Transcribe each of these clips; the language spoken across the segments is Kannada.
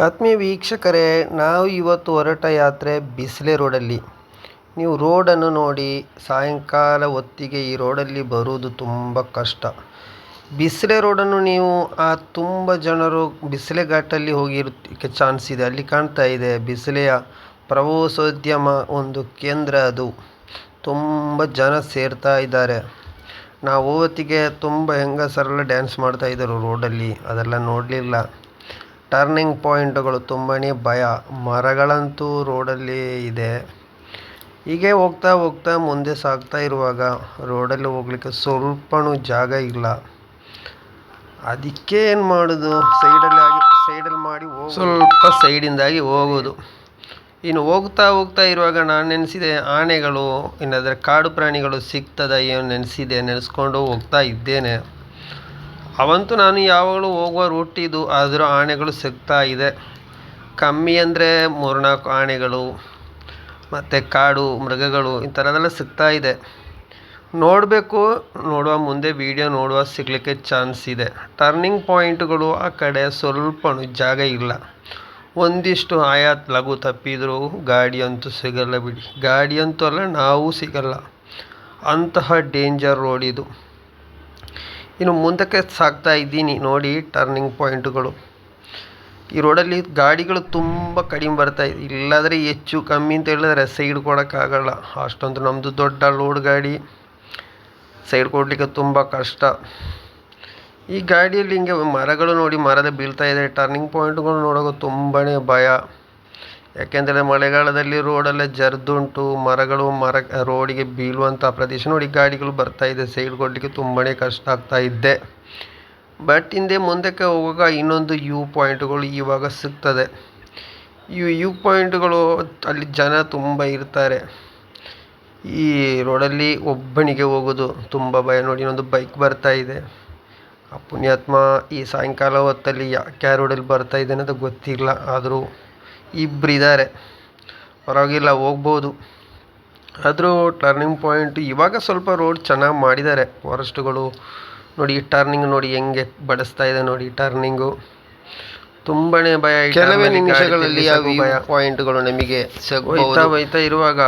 ಆತ್ಮೀಯ ವೀಕ್ಷಕರೇ, ನಾವು ಇವತ್ತು ಹೊರಟ ಯಾತ್ರೆ ಬಿಸಿಲೆ ರೋಡಲ್ಲಿ. ನೀವು ರೋಡನ್ನು ನೋಡಿ ಸಾಯಂಕಾಲ ಹೊತ್ತಿಗೆ ಈ ರೋಡಲ್ಲಿ ಬರುವುದು ತುಂಬ ಕಷ್ಟ. ಬಿಸಿಲೆ ರೋಡನ್ನು ನೀವು ಆ ತುಂಬ ಜನರು ಬಿಸಿಲೆ ಘಾಟಲ್ಲಿ ಹೋಗಿರೋದಕ್ಕೆ ಚಾನ್ಸ್ ಇದೆ. ಅಲ್ಲಿ ಕಾಣ್ತಾ ಇದೆ, ಬಿಸಿಲೆಯ ಪ್ರವಾಸೋದ್ಯಮ ಒಂದು ಕೇಂದ್ರ ಅದು. ತುಂಬ ಜನ ಸೇರ್ತಾ ಇದ್ದಾರೆ. ನಾವು ಹೊತ್ತಿಗೆ ತುಂಬ ಹೆಂಗಸರೆಲ್ಲ ಡ್ಯಾನ್ಸ್ ಮಾಡ್ತಾ ಇದ್ದರು ರೋಡಲ್ಲಿ. ಅದೆಲ್ಲ ನೋಡಲಿಲ್ಲ. ಟರ್ನಿಂಗ್ ಪಾಯಿಂಟ್ಗಳು ತುಂಬಾ ಭಯ. ಮರಗಳಂತೂ ರೋಡಲ್ಲಿ ಇದೆ. ಹೀಗೆ ಹೋಗ್ತಾ ಹೋಗ್ತಾ ಮುಂದೆ ಸಾಗ್ತಾ ಇರುವಾಗ ರೋಡಲ್ಲಿ ಹೋಗ್ಲಿಕ್ಕೆ ಸ್ವಲ್ಪನೂ ಜಾಗ ಇಲ್ಲ. ಅದಕ್ಕೆ ಏನು ಮಾಡೋದು? ಸೈಡಲ್ಲಿ ಆಗಿ, ಸೈಡಲ್ಲಿ ಮಾಡಿ ಸ್ವಲ್ಪ ಸೈಡಿಂದಾಗಿ ಹೋಗೋದು. ಇನ್ನು ಹೋಗ್ತಾ ಹೋಗ್ತಾ ಇರುವಾಗ ನಾನು ನೆನೆಸಿದೆ ಆನೆಗಳು ಇನ್ನಾದರೆ ಕಾಡು ಪ್ರಾಣಿಗಳು ಸಿಗ್ತದ ಏನು ನೆನೆಸಿದೆ, ನೆನೆಸ್ಕೊಂಡು ಹೋಗ್ತಾ ಇದ್ದೇನೆ. ಅವಂತೂ ನಾನು ಯಾವಾಗಲೂ ಹೋಗುವ ರೂಟ್ ಇದು, ಆದರೂ ಆನೆಗಳು ಸಿಗ್ತಾ ಇದೆ. ಕಮ್ಮಿ ಅಂದರೆ ಮೂರ್ನಾಲ್ಕು ಆನೆಗಳು ಮತ್ತು ಕಾಡು, ಮೃಗಗಳು, ಈ ಥರದೆಲ್ಲ ಸಿಗ್ತಾ ಇದೆ. ನೋಡಬೇಕು, ನೋಡುವ ಮುಂದೆ ವಿಡಿಯೋ ನೋಡುವ ಸಿಗಲಿಕ್ಕೆ ಚಾನ್ಸ್ ಇದೆ. ಟರ್ನಿಂಗ್ ಪಾಯಿಂಟ್ಗಳು ಆ ಕಡೆ ಸ್ವಲ್ಪ ಜಾಗ ಇಲ್ಲ. ಒಂದಿಷ್ಟು ಆಯಾ ಲಘು ತಪ್ಪಿದರೂ, ಗಾಡಿಯಂತೂ ಸಿಗಲ್ಲ ಬಿಡಿ. ಗಾಡಿಯಂತೂ ಅಲ್ಲ, ನಾವು ಸಿಗಲ್ಲ. ಅಂತಹ ಡೇಂಜರ್ ರೋಡ್ ಇದು. ಇನ್ನು ಮುಂದಕ್ಕೆ ಸಾಗ್ತಾ ಇದ್ದೀನಿ ನೋಡಿ ಟರ್ನಿಂಗ್ ಪಾಯಿಂಟ್ಗಳು ಈ ರೋಡಲ್ಲಿ ಗಾಡಿಗಳು ತುಂಬ ಕಡಿಮೆ ಬರ್ತಾ ಇದೆ. ಇಲ್ಲಾದರೆ ಹೆಚ್ಚು ಕಮ್ಮಿ ಅಂತ ಹೇಳಿದ್ರೆ ಸೈಡ್ ಕೊಡೋಕ್ಕಾಗಲ್ಲ. ಅಷ್ಟೊಂದು ನಮ್ಮದು ದೊಡ್ಡ ಲೋಡ್ ಗಾಡಿ. ಸೈಡ್ ಕೊಡಲಿಕ್ಕೆ ತುಂಬ ಕಷ್ಟ. ಈ ಗಾಡಿಯಲ್ಲಿ ಹಿಂಗೆ ಮರಗಳು ನೋಡಿ ಮರದ ಬೀಳ್ತಾ ಇದೆ. ಟರ್ನಿಂಗ್ ಪಾಯಿಂಟ್ಗಳು ನೋಡೋಕೆ ತುಂಬಾ ಭಯ. ಯಾಕೆಂದರೆ ಮಳೆಗಾಲದಲ್ಲಿ ರೋಡೆಲ್ಲ ಜರ್ದುಂಟು, ಮರಗಳು ಮರ, ರೋಡಿಗೆ ಬೀಳುವಂಥ ಪ್ರದೇಶ ನೋಡಿ ಗಾಡಿಗಳು ಬರ್ತಾ ಇದೆ ಸೈಡ್ ಕೊಡಲಿಕ್ಕೆ ತುಂಬಾ ಕಷ್ಟ ಆಗ್ತಾ ಇದ್ದೆ ಬಟ್ ಹಿಂದೆ ಮುಂದಕ್ಕೆ ಹೋಗುವಾಗ ಇನ್ನೊಂದು ಯೂ ಪಾಯಿಂಟ್ಗಳು ಇವಾಗ ಸಿಗ್ತದೆ. ಈ ಯೂ ಪಾಯಿಂಟ್ಗಳು ಅಲ್ಲಿ ಜನ ತುಂಬ ಇರ್ತಾರೆ. ಈ ರೋಡಲ್ಲಿ ಒಬ್ಬನಿಗೆ ಹೋಗೋದು ತುಂಬ ಭಯ. ನೋಡಿ ಇನ್ನೊಂದು ಬೈಕ್ ಬರ್ತಾ ಇದೆ. ಆ ಪುಣ್ಯಾತ್ಮ ಈ ಸಾಯಂಕಾಲ ಹೊತ್ತಲ್ಲಿ ಯಾಕೆ ರೋಡಲ್ಲಿ ಬರ್ತಾ ಇದ್ದಾನೆ ಅಂತ ಗೊತ್ತಿಲ್ಲ. ಆದರೂ ಇಬ್ಬರಿದ್ದಾರೆ ಪರವಾಗಿಲ್ಲ ಹೋಗ್ಬೋದು. ಆದರೂ ಟರ್ನಿಂಗ್ ಪಾಯಿಂಟ್ ಇವಾಗ ಸ್ವಲ್ಪ ರೋಡ್ ಚೆನ್ನಾಗಿ ಮಾಡಿದ್ದಾರೆ ಫಾರೆಸ್ಟ್ಗಳು ನೋಡಿ ಟರ್ನಿಂಗ್ ನೋಡಿ ಹೆಂಗೆ ಬಡಿಸ್ತಾ ಇದೆ ನೋಡಿ ಟರ್ನಿಂಗು ತುಂಬನೇ ಭಯ ಕೆಲವೇ ನಿಮಿಷಗಳಲ್ಲಿ ಭಯ. ಪಾಯಿಂಟ್ಗಳು ನಮಗೆ ಸಿಗ್ಬಹುದು. ಹೋಯ್ತಾ ಹೋಯ್ತಾ ಇರುವಾಗ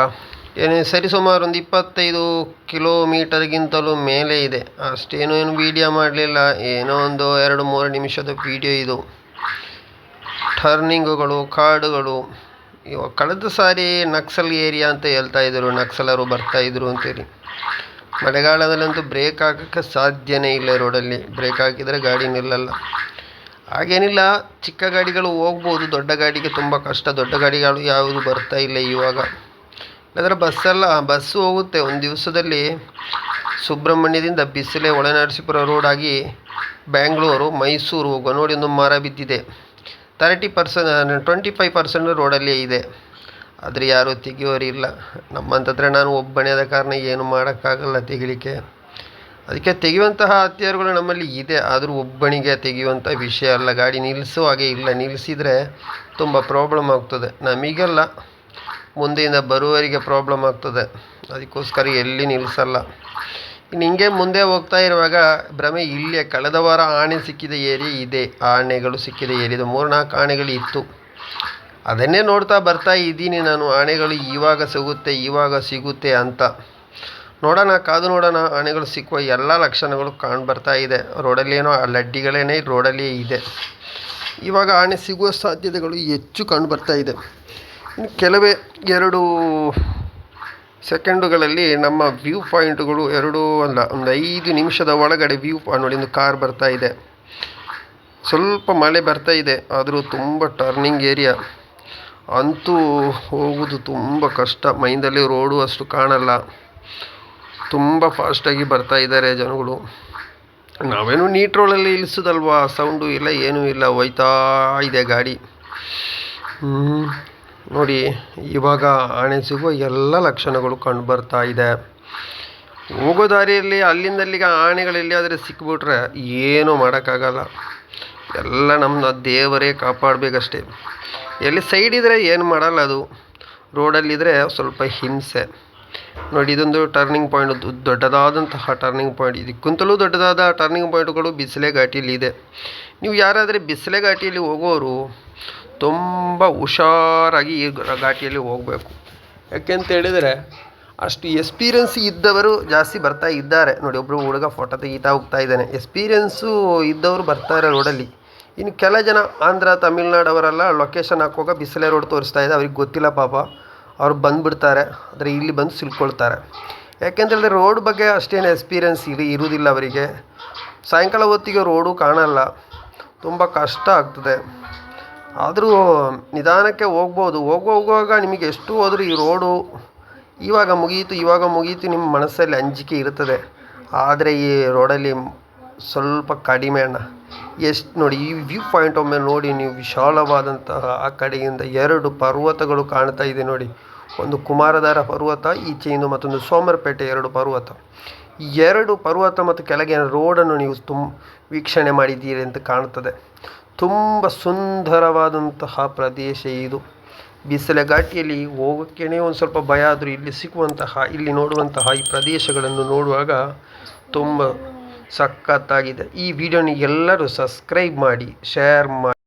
ಏನೇ ಸರಿಸುಮಾರು ಒಂದು ಇಪ್ಪತ್ತೈದು ಕಿಲೋಮೀಟರ್ಗಿಂತಲೂ ಮೇಲೆ ಇದೆ. ಅಷ್ಟೇನೂ ಏನು ವೀಡಿಯೋ ಮಾಡಲಿಲ್ಲ. ಏನೋ ಒಂದು ಎರಡು ಮೂರು ನಿಮಿಷದ ವೀಡಿಯೋ ಇದು. ಟರ್ನಿಂಗುಗಳು, ಕಾಡುಗಳು ಇವಾಗ ಕಳೆದ ಸಾರಿ ನಕ್ಸಲ್ ಏರಿಯಾ ಅಂತ ಹೇಳ್ತಾ ಇದ್ರು, ನಕ್ಸಲರು ಬರ್ತಾ ಇದ್ರು ಅಂತೇಳಿ. ಮಳೆಗಾಲದಲ್ಲಂತೂ ಬ್ರೇಕ್ ಹಾಕೋಕ್ಕೆ ಸಾಧ್ಯನೇ ಇಲ್ಲ ರೋಡಲ್ಲಿ, ಬ್ರೇಕ್ ಹಾಕಿದರೆ ಗಾಡಿ ನಿಲ್ಲಲ್ಲ. ಹಾಗೇನಿಲ್ಲ, ಚಿಕ್ಕ ಗಾಡಿಗಳು ಹೋಗ್ಬೋದು, ದೊಡ್ಡ ಗಾಡಿಗೆ ತುಂಬ ಕಷ್ಟ, ದೊಡ್ಡ ಗಾಡಿಗಳು ಯಾವುದು ಬರ್ತಾ ಇಲ್ಲ ಇವಾಗ. ಇಲ್ಲಾಂದರೆ ಬಸ್ಸೆಲ್ಲ, ಬಸ್ಸು ಹೋಗುತ್ತೆ, ಒಂದು ದಿವಸದಲ್ಲಿ ಸುಬ್ರಹ್ಮಣ್ಯದಿಂದ ಬಿಸಿಲೆ ಒಳನರಸೀಪುರ ರೋಡಾಗಿ ಬ್ಯಾಂಗ್ಳೂರು, ಮೈಸೂರು ಹೋಗೋ ನೋಡಿ ಒಂದು ಮರ ಬಿದ್ದಿದೆ. Thirty percent twenty five percent ರೋಡಲ್ಲೇ ಇದೆ. ಆದರೆ ಯಾರೂ ತೆಗಿಯೋರಿಲ್ಲ. ನಮ್ಮಂತಂದರೆ ನಾನು ಒಬ್ಬನೇ ಆದ ಕಾರಣ ಏನು ಮಾಡೋಕ್ಕಾಗಲ್ಲ ತೆಗಿಲಿಕ್ಕೆ. ಅದಕ್ಕೆ ತೆಗೆಯುವಂತಹ ಹತ್ಯಾರುಗಳು ನಮ್ಮಲ್ಲಿ ಇದೆ. ಆದರೂ ಒಬ್ಬನಿಗೆ ತೆಗೆಯುವಂಥ ವಿಷಯ ಅಲ್ಲ. ಗಾಡಿ ನಿಲ್ಲಿಸೋ ಹಾಗೆ ಇಲ್ಲ. ನಿಲ್ಲಿಸಿದರೆ ತುಂಬ ಪ್ರಾಬ್ಲಮ್ ಆಗ್ತದೆ. ನಮಗೆಲ್ಲ. ಮುಂದೆಯಿಂದ ಬರುವವರಿಗೆ ಪ್ರಾಬ್ಲಮ್ ಆಗ್ತದೆ. ಅದಕ್ಕೋಸ್ಕರ ಎಲ್ಲಿ ನಿಲ್ಲಿಸಲ್ಲ ಇನ್ನು ಹಿಂಗೆ ಮುಂದೆ ಹೋಗ್ತಾ ಇರುವಾಗ, ಭ್ರಮೆ ಇಲ್ಲೇ. ಕಳೆದ ವಾರ ಆನೆ ಸಿಕ್ಕಿದ ಏರಿ ಇದೆ. ಆನೆಗಳು ಸಿಕ್ಕಿದ ಮೂರು ನಾಲ್ಕು ಆನೆಗಳು ಇತ್ತು. ಅದನ್ನೇ ನೋಡ್ತಾ ಬರ್ತಾ ಇದ್ದೀನಿ ನಾನು. ಆನೆಗಳು ಇವಾಗ ಸಿಗುತ್ತೆ ಇವಾಗ ಸಿಗುತ್ತೆ ಅಂತ. ನೋಡೋಣ, ಕಾದು ನೋಡೋಣ. ಆನೆಗಳು ಸಿಕ್ಕುವ ಎಲ್ಲ ಲಕ್ಷಣಗಳು ಕಾಣ್ ಬರ್ತಾ ಇದೆ. ರೋಡಲ್ಲಿ ಏನೋ ಆ ಲಡ್ಡಿಗಳೇನೇ ರೋಡಲ್ಲಿ ಇದೆ. ಇವಾಗ ಆನೆ ಸಿಗುವ ಸಾಧ್ಯತೆಗಳು ಹೆಚ್ಚು ಕಂಡು ಬರ್ತಾ ಇದೆ. ಕೆಲವೇ ಎರಡು ಸೆಕೆಂಡುಗಳಲ್ಲಿ ನಮ್ಮ ವ್ಯೂ ಪಾಯಿಂಟ್ಗಳು ಎರಡು ಅಲ್ಲ, ಒಂದು ಐದು ನಿಮಿಷದ ಒಳಗಡೆ ವ್ಯೂ ನೋಡಿ ಒಂದು ಕಾರ್ ಬರ್ತಾ ಇದೆ. ಸ್ವಲ್ಪ ಮಳೆ ಬರ್ತಾ ಇದೆ, ಆದರೂ ತುಂಬ ಟರ್ನಿಂಗ್ ಏರಿಯಾ ಅಂತೂ ಹೋಗೋದು ತುಂಬ ಕಷ್ಟ. ಮೈಂಡಲ್ಲಿ ರೋಡು ಅಷ್ಟು ಕಾಣಲ್ಲ. ತುಂಬ ಫಾಸ್ಟಾಗಿ ಬರ್ತಾ ಇದ್ದಾರೆ ಜನಗಳು. ನಾವೇನು ನೀಟ್ ರೋಡಲ್ಲಿ ಇಳಿಸೋದಲ್ವಾ ಸೌಂಡು ಇಲ್ಲ, ಏನೂ ಇಲ್ಲ. ಹೋಯ್ತಾ ಇದೆ ಗಾಡಿ. ನೋಡಿ, ಇವಾಗ ಆಣೆ ಸಿಗುವ ಎಲ್ಲ ಲಕ್ಷಣಗಳು ಕಂಡು ಬರ್ತಾ ಇದೆ. ಹೋಗೋ ದಾರಿಯಲ್ಲಿ, ಅಲ್ಲಿಂದಲ್ಲಿಗೆ ಅಲ್ಲಿಗೆ ಆನೆಗಳು ಆದರೆ ಸಿಕ್ಬಿಟ್ರೆ ಏನೂ ಮಾಡೋಕ್ಕಾಗಲ್ಲ. ಎಲ್ಲ ನಮ್ಮನ್ನ ದೇವರೇ ಕಾಪಾಡಬೇಕಷ್ಟೇ. ಎಲ್ಲಿ ಸೈಡ್ ಇದ್ದರೆ ಏನು ಮಾಡಲ್ಲ ಅದು. ರೋಡಲ್ಲಿದ್ದರೆ ಸ್ವಲ್ಪ ಹಿಂಸೆ. ನೋಡಿ, ಇದೊಂದು ಟರ್ನಿಂಗ್ ಪಾಯಿಂಟ್ ದೊಡ್ಡದಾದಂತಹ ಟರ್ನಿಂಗ್ ಪಾಯಿಂಟ್ ಇದಕ್ಕಿಂತಲೂ ದೊಡ್ಡದಾದ ಟರ್ನಿಂಗ್ ಪಾಯಿಂಟ್ಗಳು ಬಿಸಿಲೆ ಘಾಟಿಯಲ್ಲಿ ಇದೆ. ನೀವು ಯಾರಾದರೆ ಬಿಸಿಲೆ ಘಾಟಿಯಲ್ಲಿ ಹೋಗೋರು, ತುಂಬ ಹುಷಾರಾಗಿ ಈ ಘಾಟಿಯಲ್ಲಿ ಹೋಗಬೇಕು. ಯಾಕೆಂತ ಹೇಳಿದರೆ, ಅಷ್ಟು ಎಕ್ಸ್ಪೀರಿಯನ್ಸ್ ಇದ್ದವರು ಜಾಸ್ತಿ ಬರ್ತಾ ಇದ್ದಾರೆ. ನೋಡಿ ಒಬ್ಬರು ಹುಡುಗ ಫೋಟೋ ತೆಗಿತಾ ಹೋಗ್ತಾ ಇದ್ದಾನೆ. ಎಕ್ಸ್ಪೀರಿಯನ್ಸು ಇದ್ದವರು ಬರ್ತಾರೆ ರೋಡಲ್ಲಿ ಇನ್ನು ಕೆಲ ಜನ ಆಂಧ್ರ ತಮಿಳ್ನಾಡವರೆಲ್ಲ ಲೊಕೇಶನ್ ಹಾಕುವಾಗ ಬಿಸಿಲೆ ರೋಡ್ ತೋರಿಸ್ತಾ ಇದೆ. ಅವ್ರಿಗೆ ಗೊತ್ತಿಲ್ಲ ಪಾಪ. ಅವ್ರು ಬಂದುಬಿಡ್ತಾರೆ, ಆದರೆ ಇಲ್ಲಿ ಬಂದು ಸಿಲ್ಕೊಳ್ತಾರೆ. ಯಾಕೆಂತ ಹೇಳಿದ್ರೆ ರೋಡ್ ಬಗ್ಗೆ ಅಷ್ಟೇನು ಎಕ್ಸ್ಪೀರಿಯನ್ಸ್ ಇಲ್ಲಿ ಇರುವುದಿಲ್ಲ ಅವರಿಗೆ. ಸಾಯಂಕಾಲ ಹೊತ್ತಿಗೆ ರೋಡು ಕಾಣಲ್ಲ. ತುಂಬ ಕಷ್ಟ ಆಗ್ತದೆ. ಆದರೂ ನಿಧಾನಕ್ಕೆ ಹೋಗ್ಬೋದು. ಹೋಗೋ ಹೋಗುವಾಗ ನಿಮಗೆ ಎಷ್ಟು ಹೋದರೂ ಈ ರೋಡು ಇವಾಗ ಮುಗಿಯಿತು ಇವಾಗ ಮುಗಿಯಿತು ನಿಮ್ಮ ಮನಸ್ಸಲ್ಲಿ ಅಂಜಿಕೆ ಇರ್ತದೆ. ಆದರೆ ಈ ರೋಡಲ್ಲಿ ಸ್ವಲ್ಪ ಕಡಿಮೆ ಅಣ್ಣ. ಎಷ್ಟು ನೋಡಿ, ಈ ವ್ಯೂ ಪಾಯಿಂಟ್ ಒಮ್ಮೆ ನೋಡಿ, ನೀವು ವಿಶಾಲವಾದಂತಹ ಆ ಕಡೆಯಿಂದ ಎರಡು ಪರ್ವತಗಳು ಕಾಣ್ತಾ ಇದೆ ನೋಡಿ. ಒಂದು ಕುಮಾರಧಾರ ಪರ್ವತ ಈಚೆಯಿಂದ ಮತ್ತೊಂದು ಸೋಮರಪೇಟೆ, ಎರಡು ಪರ್ವತ. ಎರಡು ಪರ್ವತ ಮತ್ತು ಕೆಳಗೆ ರೋಡನ್ನು ನೀವು ತುಂಬ ವೀಕ್ಷಣೆ ಮಾಡಿದ್ದೀರಿ ಅಂತ ಕಾಣ್ತದೆ ತುಂಬ ಸುಂದರವಾದಂತಹ ಪ್ರದೇಶ ಇದು. ಬಿಸಿಲ ಘಾಟಿಯಲ್ಲಿ ಹೋಗೋಕ್ಕೇನೆ ಒಂದು ಸ್ವಲ್ಪ ಭಯ ಆದರೂ ಇಲ್ಲಿ ಸಿಗುವಂತಹ, ಇಲ್ಲಿ ನೋಡುವಂತಹ ಈ ಪ್ರದೇಶಗಳನ್ನು ನೋಡುವಾಗ ತುಂಬ ಸಖತ್ತಾಗಿದೆ. ಈ ವಿಡಿಯೋನ ಎಲ್ಲರೂ ಸಬ್ಸ್ಕ್ರೈಬ್ ಮಾಡಿ ಶೇರ್ ಮಾಡಿ.